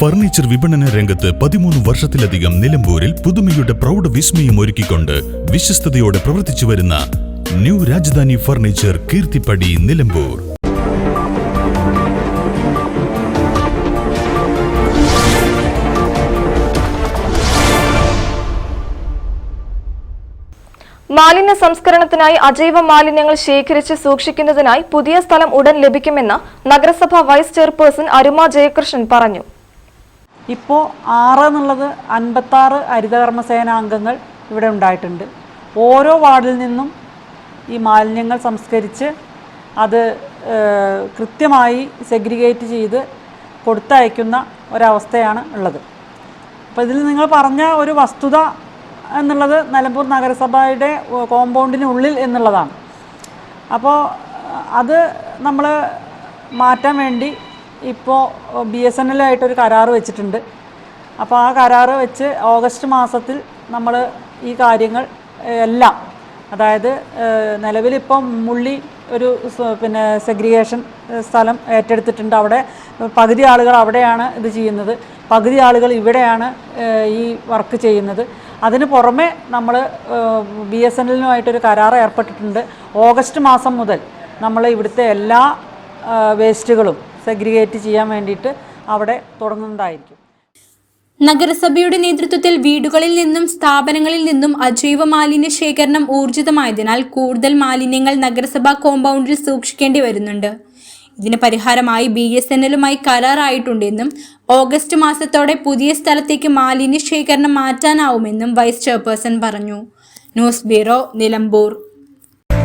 Furniture വിപണന രംഗത്ത് പതിമൂന്ന് വർഷത്തിലധികം നിലമ്പൂരിൽ പുതുമയുടെ പ്രൗഢ വിസ്മയം ഒരുക്കിക്കൊണ്ട് വിശ്വസ്തയോടെ പ്രവർത്തിച്ചു വരുന്ന ന്യൂ രാജധാനി ഫർണിച്ചർ കീർത്തിപ്പടി നിലമ്പൂർ. മാലിന്യ സംസ്കരണത്തിനായി അജൈവ മാലിന്യങ്ങൾ ശേഖരിച്ച് സൂക്ഷിക്കുന്നതിനായി പുതിയ സ്ഥലം ഉടൻ ലഭിക്കുമെന്ന് നഗരസഭ വൈസ് ചെയർപേഴ്സൺ അരുമ ജയകൃഷ്ണൻ പറഞ്ഞു. ഇപ്പോൾ ആറ് എന്നുള്ളത് അൻപത്താറ് ഹരിതകർമ്മസേന അംഗങ്ങൾ ഇവിടെ ഉണ്ടായിട്ടുണ്ട്. ഓരോ വാർഡിൽ നിന്നും ഈ മാലിന്യങ്ങൾ സംസ്കരിച്ച് അത് കൃത്യമായി സെഗ്രിഗേറ്റ് ചെയ്ത് കൊടുത്തയക്കുന്ന ഒരവസ്ഥയാണ് ഉള്ളത്. അപ്പോൾ ഇതിൽ നിങ്ങൾ പറഞ്ഞ ഒരു വസ്തുത എന്നുള്ളത് നിലമ്പൂർ നഗരസഭയുടെ കോമ്പൗണ്ടിനുള്ളിൽ എന്നുള്ളതാണ്. അപ്പോൾ അത് നമ്മൾ മാറ്റാൻ വേണ്ടി ഇപ്പോൾ ബി എസ് എൻ ആയിട്ടൊരു കരാർ വെച്ചിട്ടുണ്ട്. അപ്പോൾ ആ കരാർ വെച്ച് ഓഗസ്റ്റ് മാസത്തിൽ നമ്മൾ ഈ കാര്യങ്ങൾ എല്ലാം അതായത് നിലവിലിപ്പം മുള്ളി ഒരു പിന്നെ സെഗ്രിഗേഷൻ സ്ഥലം ഏറ്റെടുത്തിട്ടുണ്ട് അവിടെ. പകുതി ആളുകൾ അവിടെയാണ് ഇത് ചെയ്യുന്നത്. പകുതി ആളുകൾ ഇവിടെയാണ് ഈ വർക്ക് ചെയ്യുന്നത്. അതിന് പുറമെ നമ്മൾ ബി എസ് എൻ എല്ലിനുമായിട്ടൊരു കരാർ ഏർപ്പെട്ടിട്ടുണ്ട്. ഓഗസ്റ്റ് മാസം മുതൽ നമ്മൾ ഇവിടുത്തെ എല്ലാ വേസ്റ്റുകളും സെഗ്രിഗേറ്റ് ചെയ്യാൻ വേണ്ടിയിട്ട് അവിടെ തുടങ്ങുന്നതായിരിക്കും. നഗരസഭയുടെ നേതൃത്വത്തിൽ വീടുകളിൽ നിന്നും സ്ഥാപനങ്ങളിൽ നിന്നും അജൈവ മാലിന്യ ശേഖരണം ഊർജിതമായതിനാൽ കൂടുതൽ മാലിന്യങ്ങൾ നഗരസഭാ കോമ്പൗണ്ടിൽ സൂക്ഷിക്കേണ്ടി വരുന്നുണ്ട്. ഇതിന് പരിഹാരമായി ബി എസ് എൻ എല്ലുമായി കരാറായിട്ടുണ്ടെന്നും ഓഗസ്റ്റ് മാസത്തോടെ പുതിയ സ്ഥലത്തേക്ക് മാലിന്യ ശേഖരണം മാറ്റാനാവുമെന്നും വൈസ് ചെയർപേഴ്സൺ പറഞ്ഞു. News bureau Nilambur.